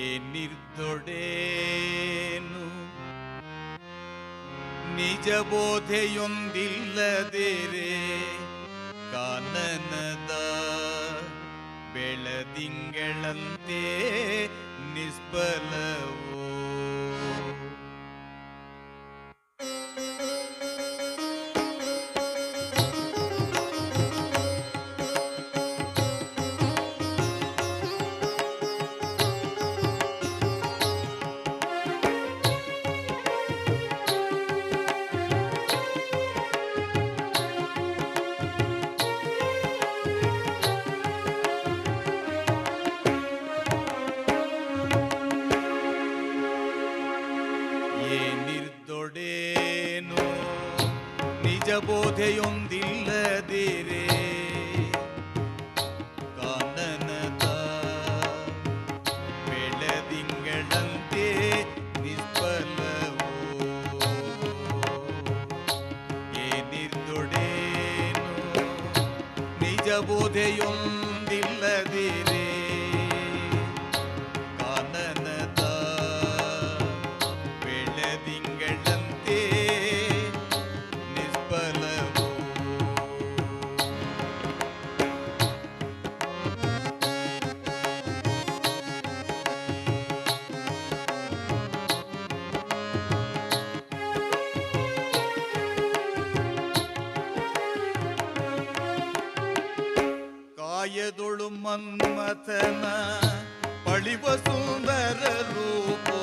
ಏನಿರ್ತೊಡೇನು ನಿಜ ಬೋಧೆಯೊಂದಿಲ್ಲದೇರೆ ಕಾನನದ ಬೆಳದಿಂಗಳಂತೆ ಬೋಧೆಯೊಂದಿಲ್ಲದಿರೇ ಕಾನನದ ಬೆಳದಿಂಗಳಂತೆ ನಿಷ್ಫಲವೋ ಏನಿರ್ದೊಡೇನು ನಿಜ ಬೋಧೆಯೊಂದು ಮನ್ಮಥನ ಪಳಿವ ಸುಂದರ ರೂಪೋ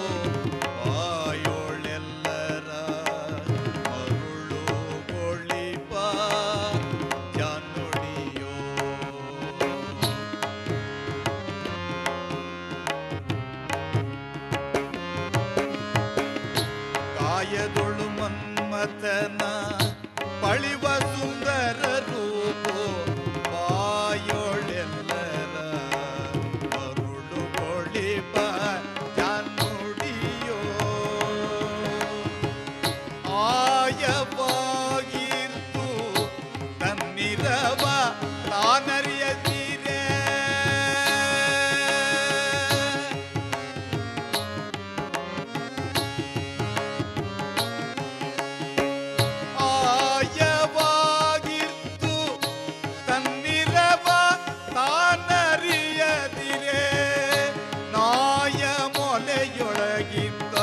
ಮನೆಯೊಳಗಿದ್ದ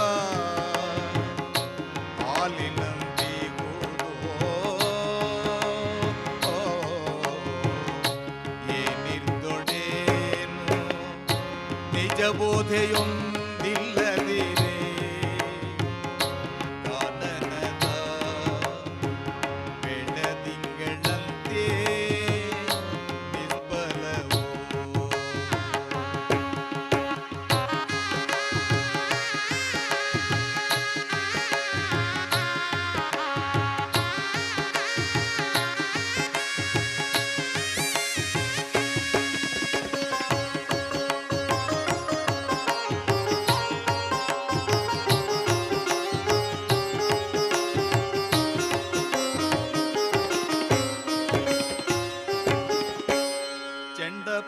ಏನಿರ್ದೊಡೇನು ನಿಜ ಬೋಧೆಯೊಂದು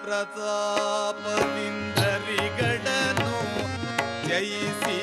प्रतापनिन्दरिगडनु जयसि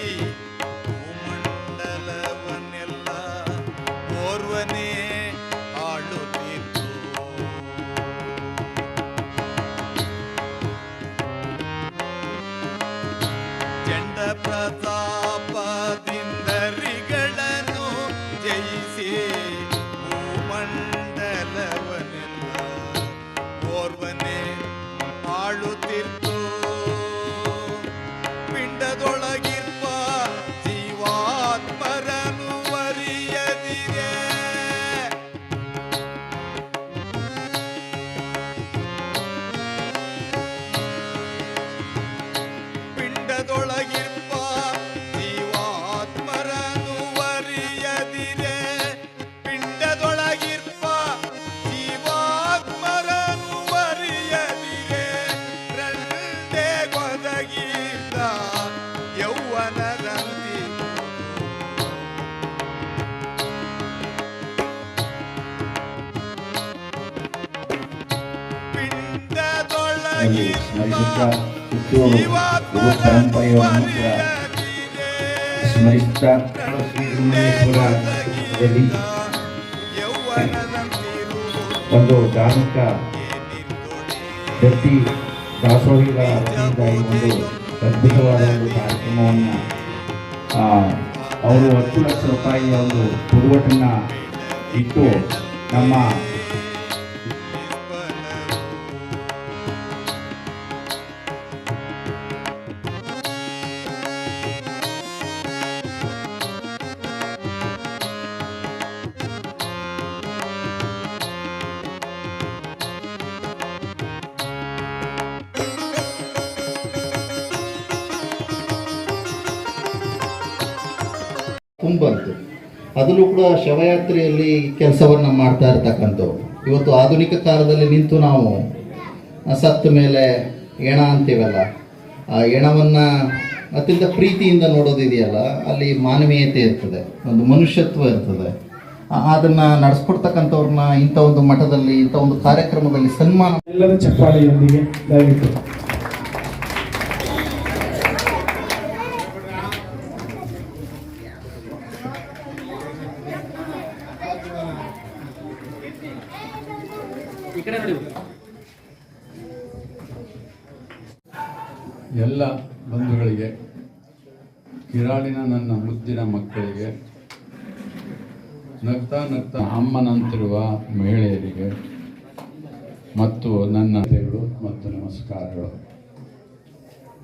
ಶ್ರೀ ಒಂದು ಧಾರ್ಮಿಕ ವ್ಯಕ್ತಿ ದಾಸೋಹಿಗಳ ವತಿಯಿಂದ ಈ ಒಂದು ಅದ್ಭುತವಾದ ಒಂದು ಕಾರ್ಯಕ್ರಮವನ್ನು ಅವರು ಹತ್ತು ಲಕ್ಷ ರೂಪಾಯಿಯ ಒಂದು ಪುಡುಗಟ್ಟನ್ನು ಇಟ್ಟು ನಮ್ಮ ತುಂಬಂತು ಅದನ್ನು ಕೂಡ ಶವಯಾತ್ರೆಯಲ್ಲಿ ಕೆಲಸವನ್ನು ಮಾಡ್ತಾ ಇರ್ತಕ್ಕಂಥವ್ರು. ಇವತ್ತು ಆಧುನಿಕ ಕಾಲದಲ್ಲಿ ನಿಂತು ನಾವು ಸತ್ತ ಮೇಲೆ ಎಣ ಅಂತೀವಲ್ಲ, ಆ ಎಣವನ್ನು ಅತ್ಯಂತ ಪ್ರೀತಿಯಿಂದ ನೋಡೋದಿದೆಯಲ್ಲ, ಅಲ್ಲಿ ಮಾನವೀಯತೆ ಇರ್ತದೆ, ಒಂದು ಮನುಷ್ಯತ್ವ ಇರ್ತದೆ. ಅದನ್ನ ನಡೆಸ್ಕೊಡ್ತಕ್ಕಂಥವ್ರನ್ನ ಇಂಥ ಒಂದು ಮಠದಲ್ಲಿ, ಇಂಥ ಒಂದು ಕಾರ್ಯಕ್ರಮದಲ್ಲಿ ಸನ್ಮಾನ ಎಲ್ಲರ ಚಪ್ಪಾಳೆಯೊಂದಿಗೆ ದಯವಿಟ್ಟು ಎಲ್ಲ ಬಂಧುಗಳಿಗೆ ಕಿರಾಳಿನ ನನ್ನ ಮುದ್ದಿನ ಮಕ್ಕಳಿಗೆ, ನಗ್ತಾ ನಗ್ತಾ ಅಮ್ಮನಂತಿರುವ ಮಹಿಳೆಯರಿಗೆ ಮತ್ತು ನನ್ನ ಅತಿಥಿಗಳು ಮತ್ತು ನಮಸ್ಕಾರಗಳು.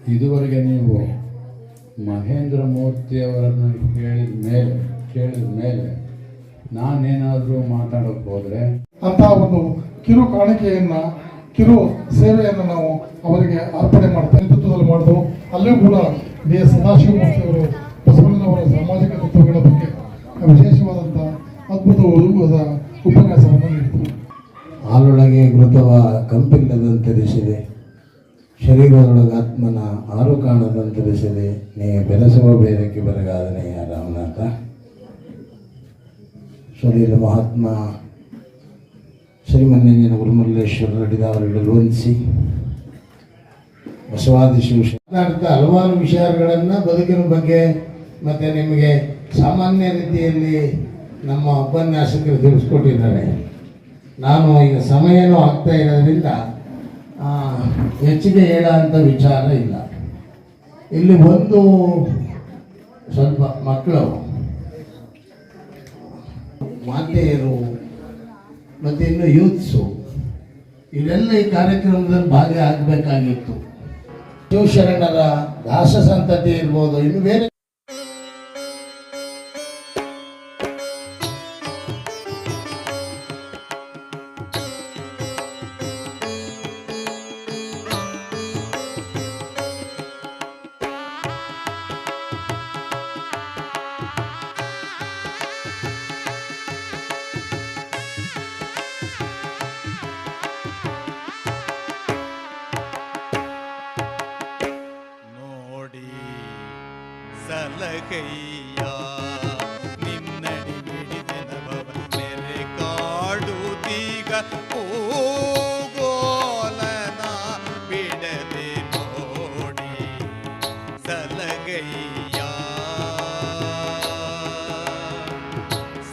ಇದುವರೆಗೆ ನೀವು ಮಹೇಂದ್ರ ಮೂರ್ತಿಯವರನ್ನು ಕೇಳಿದ ಮೇಲೆ ಕೇಳಿದ ಮೇಲೆ ನಾನೇನಾದರೂ ಮಾತಾಡೋಕೆ ಹೋದರೆ ಅಂತ ಒಂದು ಕಿರು ಕಾಣಿಕೆಯನ್ನ ಕಿರು ಸೇವೆಯನ್ನು ನಾವು ಅವರಿಗೆ ಅರ್ಪಣೆ ಮಾಡ್ತಾ ನೇತೃತ್ವದಲ್ಲಿ ಮಾಡಿದ್ರು ಅಲ್ಲೂ ಕೂಡ ಬಿ ಎಸ್ ಸದಾಶಿವಮೂರ್ತಿ ಅವರು ಬಸವಣ್ಣನವರ ಸಾಮಾಜಿಕ ತತ್ವಗಳ ಬಗ್ಗೆ ವಿಶೇಷವಾದಂಥ ಅದ್ಭುತ ಉಪನ್ಯಾಸವನ್ನು ನೀಡಿದರು. ಹಾಲೊಳಗೆ ಮೃತವ ಕಂಪಿಲ್ಲದಂತರಿಸಿದೆ ಶರೀರದೊಳಗೆ ಆತ್ಮನ ಆರು ಕಾಣದಂತರಿಸಿದೆ ನೀ ಬೆಳೆಸುವ ಬೇರಕ್ಕೆ ಬೆರಗಾದನೆಯ ರಾಮನಾಥ. ಶರೀರ ಮಹಾತ್ಮ ಶ್ರೀಮನ್ಯಂಜನ ಗುರುಮಲ್ಲೇಶ್ವರ ಅವರುಗಳು ವಂದಿಸಿ ಬಸವಾದಿ ಶಿವ ಮಾತಾಡ್ತಾ ಹಲವಾರು ವಿಚಾರಗಳನ್ನು ಬದುಕಿನ ಬಗ್ಗೆ ಮತ್ತು ನಿಮಗೆ ಸಾಮಾನ್ಯ ರೀತಿಯಲ್ಲಿ ನಮ್ಮ ಉಪನ್ಯಾಸಕರು ತಿಳಿಸ್ಕೊಟ್ಟಿದ್ದಾರೆ. ನಾನು ಈಗ ಸಮಯನೂ ಆಗ್ತಾ ಇರೋದ್ರಿಂದ ಹೆಚ್ಚಿಗೆ ಅಂತ ವಿಚಾರ ಇಲ್ಲ. ಇಲ್ಲಿ ಒಂದು ಸ್ವಲ್ಪ ಮಕ್ಕಳು. ಮಾತೆಯರು ಮತ್ತು ಇನ್ನು ಯೂತ್ಸು ಇವರೆಲ್ಲ ಈ ಕಾರ್ಯಕ್ರಮದಲ್ಲಿ ಭಾಗಿಯಾಗಬೇಕಾಗಿತ್ತು. ಶಿವಶರಣರ ದಾಸ ಸಂತತಿ ಇರ್ಬೋದು ಇನ್ನು ಬೇರೆ ಸಲಹಯ್ಯ ನಿನ್ನಡಿ ಬಿಡಿದೆನಬವ ನೆರೆ ಕಾಡುತ್ತೀಗ ಕೂಗೋಲನ ಬಿಡದೆ ನೋಡಿ ಸಲಹಯ್ಯ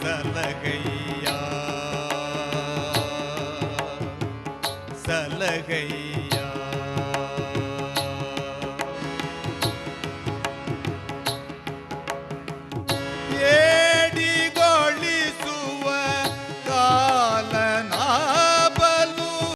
ಸಲಹಯ್ಯ ಸಲಹಯ್ಯ